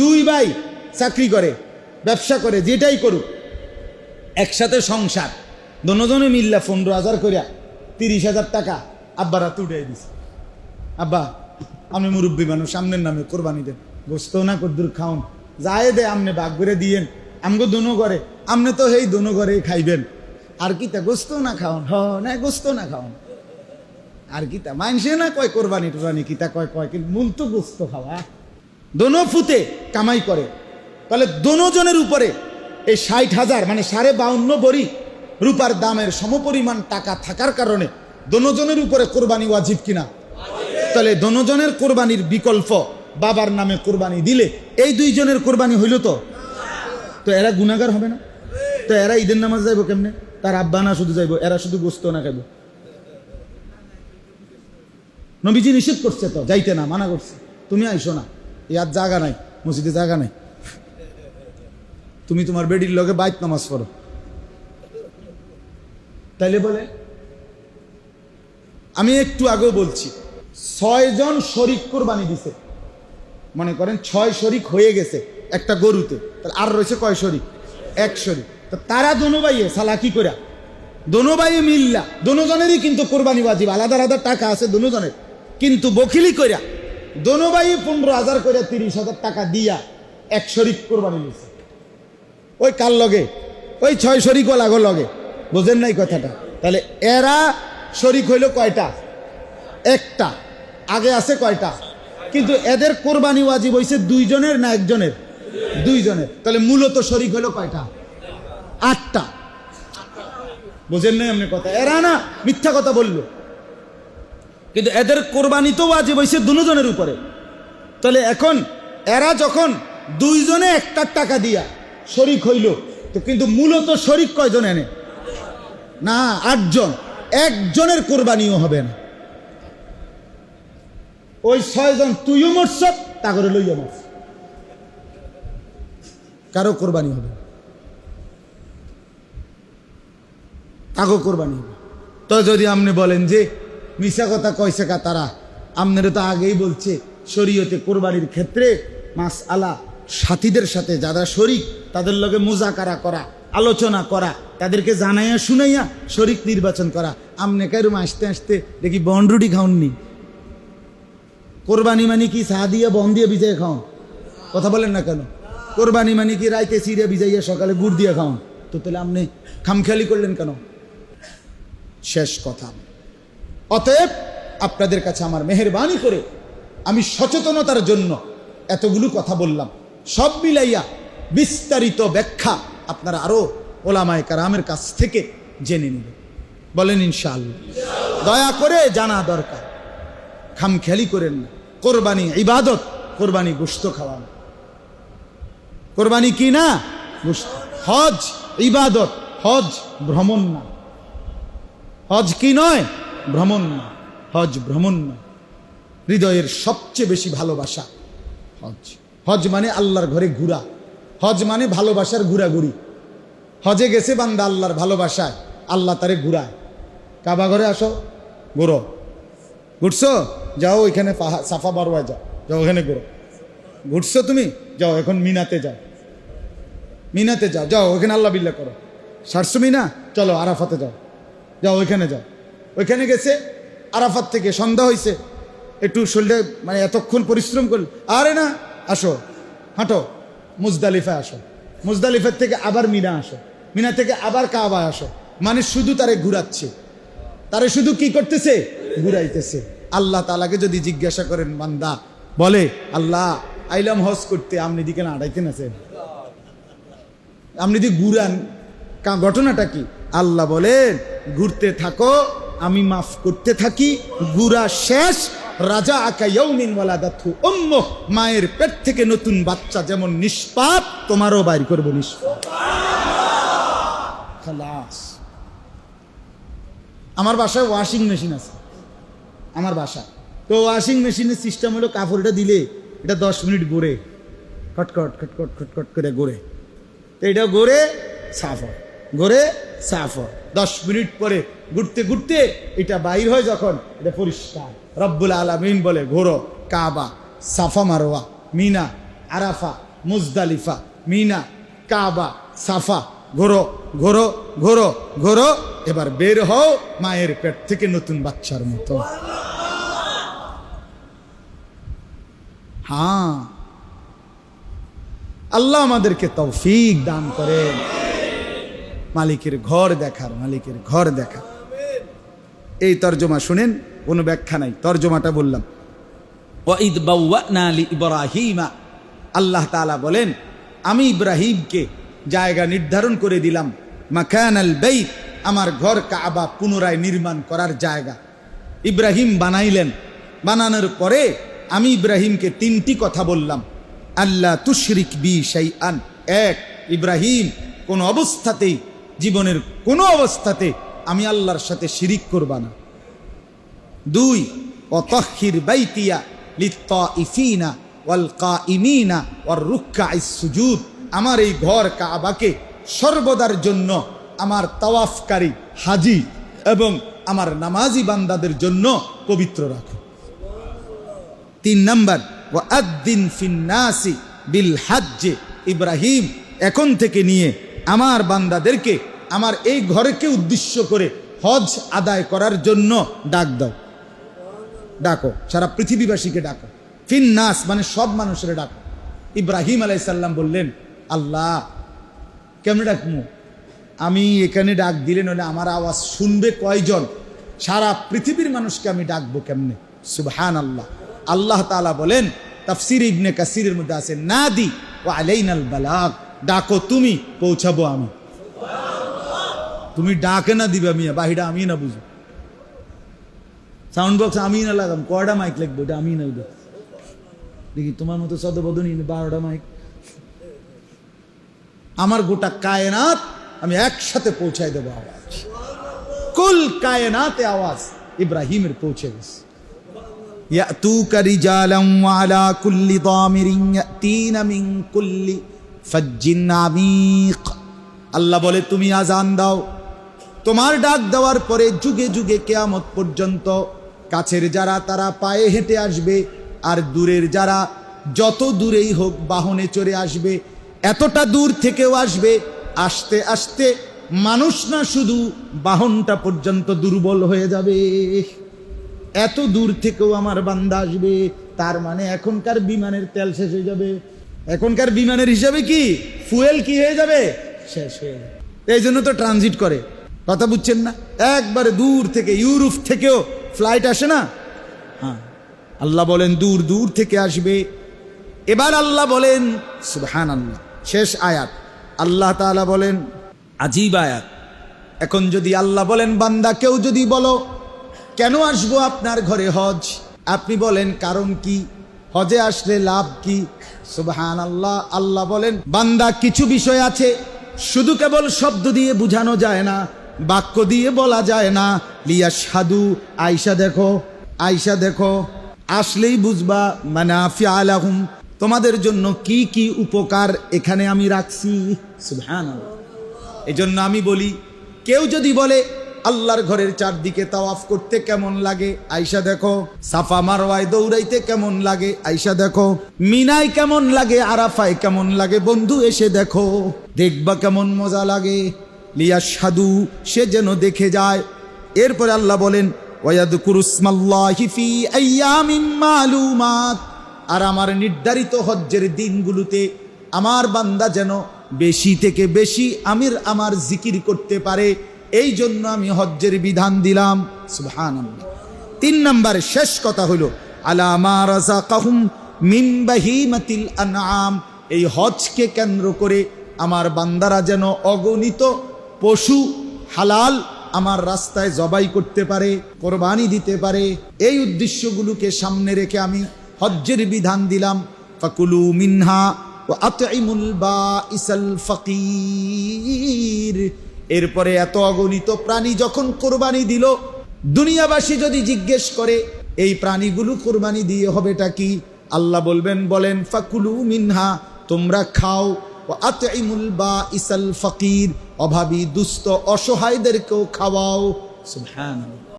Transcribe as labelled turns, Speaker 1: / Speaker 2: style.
Speaker 1: দুই ভাই চাকরি করে, ব্যবসা করে, যেটাই করুক। একসাথে সংসার। দনোজনে মিল্লা পনেরো হাজার করিয়া তিরিশ হাজার টাকা আব্বারা তুটাই দিছে। আব্বা আমি মুরব্বী মানুষ সামনের নামে কোরবানি দেন। গোস্ত না কদ্দুর খাওন। যায় দে আমনে বাঘ করে দিয়েন। আমগো দোনো করে আমনে তো হেই দোনো করে খাইবেন। আর কি তা গোস্ত না খাওন? হ, না, গোস্ত না খাওন। আর কি তা মানসে না কয় কোরবানি টোরবানি কিতা কয় কয়, কিন্তু মূল তো গোস্ত খাওয়া। দোনো ফুতে কামাই করে। তাহলে দোনো জনের উপরে এই ষাট হাজার মানে সাড়ে বাউন্ন বড়ি রূপার দামের সমপরিমাণ টাকা থাকার কারণে দোনোজনের উপরে কোরবানি ওয়াজিব কিনা? তাহলে দোনোজনের কোরবানির বিকল্প বাবার নামে কোরবানি দিলে এই দুইজনের কোরবানি হইল তো? তো এরা গুণাগার হবে না? তো এরা ঈদের নামাজ যাইব কেমনে? তার আব্বা না শুধু যাইব, এরা শুধু গোস্ত না খাইব। নবীজি নিষেধ করছে তো, যাইতে না, মানা করছে। তুমি আইসো না। ইয়ার জায়গা নাই, মসজিদে জায়গা নাই। তুমি তোমার বেডির লগে বাইক নামাজ পড়ো। তাইলে বলে, আমি একটু আগেও বলছি ছয়জন শরিক কোরবানি দিছে। মনে করেন ছয় শরিক হয়ে গেছে একটা গরুতে, তাহলে আর রয়েছে কয় শরিক? এক শরিক। তো তারা দোনো ভাইয়ে, সালা কি করে দোনো ভাইয়ে মিল্লা, দোনো জনেরই কিন্তু কোরবানি বাজিব আলাদা আলাদা টাকা আছে দোনো জনের। কিন্তু বকিলি কইরা দোনো পনেরো হাজার করে তিরিশ হাজার টাকা দিয়া এক শরিক কোরবানি নিছে। ওই কার লগে? ওই ছয় শরিক লাগো লগে। বোঝেন নাই কথাটা? তাহলে এরা শরিক হইল কয়টা? একটা। আগে আছে কয়টা? কিন্তু এদের কোরবানি ওয়াজিব হইছে দুইজনের না একজনের? দুইজনের। তাহলে মূলত শরিক হইল কয়টা? আটটা। বোঝেন নাই আপনি কথা? এরা না মিথ্যা কথা বলল। কিন্তু এদের কোরবানি তো ওয়াজিব হইছে দুজনের উপরে। তাহলে এখন এরা যখন দুইজনে একটা টাকা দিয়া শরিক হইল, তো কিন্তু মূলত শরিক কয়জন এনে? না, আটজন। একজনের কোরবানিও হবে না। ওই ছয়জন তুইও মরছ তা করে লইয়া মরছ। কারও কোরবানি হবে। তাগো কোরবানি হবে তো যদি আপনি বলেন যে মিশা কথা কইছে কা তারা? আপনারা তো আগেই বলছে, শরীয়তে কোরবানির ক্ষেত্রে মাস আলা সাথীদের সাথে যারা শরিক, তাদের লগে মোজাকারা করা, আলোচনা করা, তাদেরকে জানাইয়া শুনাইয়া শরিক নির্বাচন করা। আমনে কারুম আসতে আসতে দেখি বনরুটি খাওননি। কোরবানি মানে কি চা দিয়ে বন দিয়ে ভিজাই খাওন? কথা বলেন না কেন? কোরবানি মানে কি রাইতে চিড়ে ভিজাইয়া সকালে গুড় দিয়ে খাওন? তো তাহলে আপনি খামখেয়ালি করলেন কেন? শেষ কথা। অতএব আপনাদের কাছে আমার মেহরবানি করে আমি সচেতনতার জন্য এতগুলো কথা বললাম। সব মিলাইয়া বিস্তারিত ব্যাখ্যা আপনারা আরও ওলামায় কারামের কাছ থেকে জেনে নেবেন বলেন ইনশাআল্লাহ। দয়া করে জানা দরকার। খামখেয়ালি করেন না। কোরবানি ইবাদত, কোরবানি গোস্ত খাওয়ানো। কোরবানি কি না? হজ ইবাদত, হজ ভ্রমণ না। হজ কি নয়? ভ্রমণ না হজ ভ্রমণ না হৃদয়ের সবচেয়ে বেশি ভালোবাসা হজ। হজ মানে আল্লাহর ঘরে ঘুরা। হজ মানে ভালোবাসার ঘুরাঘুরি। হজে গেছে বান্দা আল্লাহর ভালোবাসায়, আল্লাহ তারে ঘুরায়। কাবা ঘরে আসো, ঘুরো। ঘুরছো? যাও ওইখানে সাফা বারোয়া যাও। যাও ওখানে ঘুরো। ঘুরছো তুমি? যাও, এখন মিনাতে যাও। মিনাতে যাও যাও ওইখানে আল্লাহ বিল্লা করো। সারছো মিনা? চলো, আরাফাতে যাও। যাও, ওইখানে যাও। ওইখানে গেছে, আরাফাত থেকে সন্ধ্যা হয়েছে একটু শরীরে মানে এতক্ষণ পরিশ্রম করল। আরে না, আসো, হাঁটো মুজদালিফা আসো। মুজদালিফার থেকে আবার মিনা আসো। মিনা থেকে আবার কাবা আসো। মানে শুধু তারে ঘুরাচ্ছে। তারে শুধু কি করতেছে? ঘুরাইতেছে। আল্লাহ তালাকে যদি জিজ্ঞাসা করেন, বান্দা, বলে, আল্লাহ, আইলাম হজ করতে আপনি দিকে না আড়াইতেন আছেন? আপনি যদি ঘুরান ঘটনাটা কি? আল্লাহ বলেন, ঘুরতে থাকো আমি মাফ করতে থাকি। গুড়া শেষ। রাজা আকা ইয়ৌমিন ওয়ালাদাতহু উম্মু মায়ের পেট থেকে নতুন বাচ্চা যেমন নিষ্পাপ, তোমারও বাইর করব নিষ্পাপ। খালাস। আমার বাসায় ওয়াশিং মেশিন আছে। আমার বাসা তো ওয়াশিং মেশিনের সিস্টেম হলো কাপড়টা দিলে এটা দশ মিনিট ঘুরে খটখট খটখট খটখট করে ঘুরে তো এটা গড়ে সাফ হয়। গড়ে সাফ হয়। দশ মিনিট পরে ঘুরতে ঘুরতে এটা বাইর হয় যখন এটা পরিষ্কার। রব্বুল আলমিন বলে, ঘোরো, Kaaba, Safa Marwa, Mina, Arafah, Muzdalifah, Mina, Kaaba, Safa, ঘোরো ঘোরো ঘোরো ঘোরো, এবার বের হও মায়ের পেট থেকে নতুন বাচ্চার মতো। হ্যাঁ। আল্লাহ আমাদেরকে তৌফিক দান করেন। মালিকের ঘর দেখার মালিকের ঘর দেখার। এই তর্জমা শুনেন কোনো ব্যাখ্যা নাই তর্জমাটা বললাম। ইব্রাহিমা। আল্লাহ তাআলা বলেন আমি ইব্রাহিমকে জায়গা নির্ধারণ করে দিলাম। মাকান আল বাইত আমার ঘর কাবা পুনরায় নির্মাণ করার জায়গা। ইব্রাহিম বানাইলেন। বানানোর পরে আমি ইব্রাহিমকে তিনটি কথা বললাম। আল্লাহ তুশরিক বি আন এক ইব্রাহিম কোন অবস্থাতেই জীবনের কোনো অবস্থাতে আমি আল্লাহর সাথে শিরিক করবা না। দুই অতহির বাইতিয়া লিত্তাইফিনা ওয়াল কাইমিনা ওয়ার রুক্কা সুজুদ। আমার এই ঘর কাবাকে সর্বদার জন্য আমার তাওয়াফকারী হাজি এবং আমার নামাজি বান্দাদের জন্য পবিত্র রাখো। তিন নম্বর ও আদ্দিন ফিন্নাসি বিল হাজ্জে। ইব্রাহিম এখন থেকে নিয়ে আমার বান্দাদেরকে আমার এই ঘরকে উদ্দেশ্য করে হজ আদায় করার জন্য ডাক দাও। ডাকো, সারা পৃথিবীবাসীকে ডাকো। ফিন্নাস মানে সব মানুষের ডাকো। ইব্রাহিম আলাইসাল্লাম বললেন, আল্লাহ, কেমনে ডাকমু আমি এখানে ডাক দিলে নইলে আমার আওয়াজ শুনবে কয়জন? সারা পৃথিবীর মানুষকে আমি ডাকবো কেমনে? সুবহান আল্লাহ আল্লাহ তাআলা বলেন, তাফসির ইবনে কাসিরের মধ্যে আছে, নাদি ও আলাইনাল বালাগ। ডাকো তুমি, পৌঁছাবো আমি। তুমি ডাকে না দিবে আমি বাহিরা আমি না বুঝো সাউন্ড বক্স আমি না লাগাম কয়টা মাইক লাগবে ওটা আমি না ওটা দেখি তোমার মতো সদবদনী বারোটা মাইক আমার গোটা কায়নাত আমি একসাথে পৌঁছাই দেবো আওয়াজ কুল কায়নাতে আওয়াজ ইব্রাহিমের পৌঁছে গেছে يأتوك رجالا وعلى كل ضامر يأتين من كل فج عميق আল্লাহ বলে তুমি আজান দাও তোমার ডাক দেওয়ার পরে যুগে যুগে কেয়ামত পর্যন্ত কাছের যারা তারা পায়ে হেঁটে আসবে আর দূরের যারা যত দূরেই হোক বাহনে চড়ে আসবে, এতটা দূর থেকেও আসবে, আসতে আসতে মানুষ না শুধু বাহনটা পর্যন্ত দুর্বল হয়ে যাবে। এত দূর থেকেও আমার বান্দা আসবে, তার মানে এখনকার বিমানের তেল শেষ হয়ে যাবে। এখনকার বিমানের হিসাবে কি? ফুয়েল কি হয়ে যাবে? শেষ হয়ে যাবে। এই জন্য তো ট্রানজিট করে। কথা বুঝছেন না? একবারে দূর থেকে, ইউরোপ থেকেও ফ্লাইট আসে না? হ্যাঁ। আল্লাহ বলেন, দূর দূর থেকে আসবে। এবার আল্লাহ বলেন সুবহান আল্লাহ শেষ আয়াত। আল্লাহ তাআলা বলেন, আজীব আয়াত। এখন যদি আল্লাহ বলেন, বান্দা, কেউ যদি বলো, কেন আসব আপনার ঘরে হজ? আপনি বলেন, কারণ কি? হজে আসলে লাভ কি? সুবহান আল্লাহ আল্লাহ বলেন, বান্দা, কিছু বিষয় আছে, শুধু কেবল শব্দ দিয়ে বুঝানো যায় না। বাক্য দিয়ে বলা যায় না। লিয়া সাধু আয়সা দেখো আয়সা দেখো। আসলেই বুঝবা মানাফি আলাহুম। তোমাদের জন্য কি কি উপকার এখানে আমি রাখছি? সুবহান এই জন্য আমি বলি, কেউ যদি বলে, আল্লাহর ঘরের চারদিকে তাওয়াফ করতে কেমন লাগে? আইসা দেখো। সাফা মারওয়ায় দৌড়াইতে কেমন লাগে? আইসা দেখো। মিনায় কেমন লাগে? আরাফায় কেমন লাগে? বন্ধু এসে দেখো। দেখবা কেমন মজা লাগে। লিয়া সাধু সে যেন দেখে যায়। এরপরে আল্লাহ বলেন ওয়াদকুরুসমাল্লাহি ফি আইয়ামিন মালুমাত। আর আমার নির্ধারিত হজ্জের দিনগুলোতে আমার বান্দা যেন বেশি থেকে বেশি আমির আমার জিকির করতে পারে, এই জন্য আমি হজ্জের বিধান দিলাম। সুবহান তিন নম্বর, শেষ কথা হলো আলামা বাহিমাতিল আনআম। এই হজকে কেন্দ্র করে আমার বান্দারা যেন অগণিত পশু হালাল আমার রাস্তায় জবাই করতে পারে, কোরবানি দিতে পারে, এই উদ্দেশ্যগুলোকে সামনে রেখে আমি হজ্জের বিধান দিলাম। ফাকুলু মিনহা ও আতইমুল বা ইসাল ফকির। এরপরে এত অগণিত প্রাণী যখন কোরবানি দিল, দুনিয়াবাসী যদি জিজ্ঞেস করে, এই প্রাণীগুলো কোরবানি দিয়ে হবেটা কি? আল্লাহ বলবেন, বলেন, ফাকুলু মিনহা, তোমরা খাও। ও আতইমুল বা ইসাল ফকির। অভাবী দুস্থ অসহায়দেরকেও খাওয়াও। সুবহানাল্লাহ।